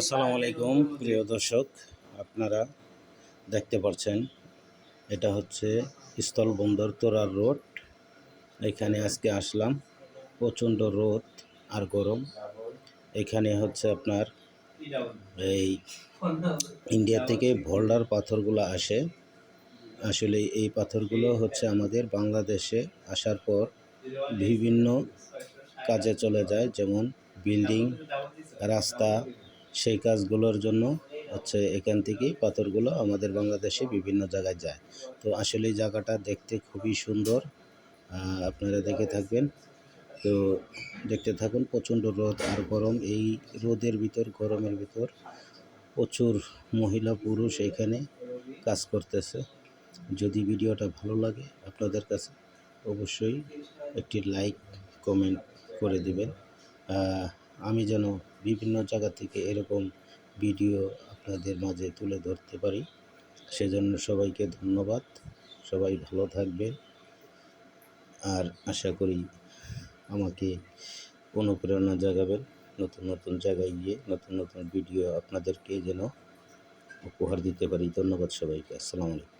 আসসালামু আলাইকুম, প্রিয় দর্শক, আপনারা দেখতে পাচ্ছেন এটা হচ্ছে স্থলবন্দর তোরার রোড। এখানে আজকে আসলাম, প্রচণ্ড রোদ আর গরম। এখানে হচ্ছে আপনার এই ইন্ডিয়া থেকে ভোল্ডার পাথরগুলো আসে। আসলে এই পাথরগুলো হচ্ছে আমাদের বাংলাদেশে আসার পর বিভিন্ন কাজে চলে যায়, যেমন বিল্ডিং, রাস্তা সেই কাজগুলোর জন্য হচ্ছে এখান থেকেই পাথরগুলো আমাদের বাংলাদেশে বিভিন্ন জায়গায় যায়। তো আসলে জায়গাটা দেখতে খুবই সুন্দর। আপনারা দেখে থাকবেন। তো দেখতে থাকুন, প্রচণ্ড রোদ আর গরম। এই রোদের ভিতর, গরমের ভিতর প্রচুর মহিলা, পুরুষ এখানে কাজ করতেছে। যদি ভিডিওটা ভালো লাগে আপনাদের কাছে, অবশ্যই একটি লাইক, কমেন্ট করে দেবেন। আমি যেন বিভিন্ন জায়গা থেকে এরকম ভিডিও আপনাদের মাঝে তুলে ধরতে পারি। সেজন্য সবাইকে ধন্যবাদ। সবাই ভালো থাকবেন। আর আশা করি আমাকে অনুপ্রেরণা জাগাবেন। নতুন নতুন জায়গায় গিয়ে নতুন নতুন ভিডিও আপনাদেরকে যেন উপহার দিতে পারি। ধন্যবাদ সবাইকে। আসসালামু আলাইকুম।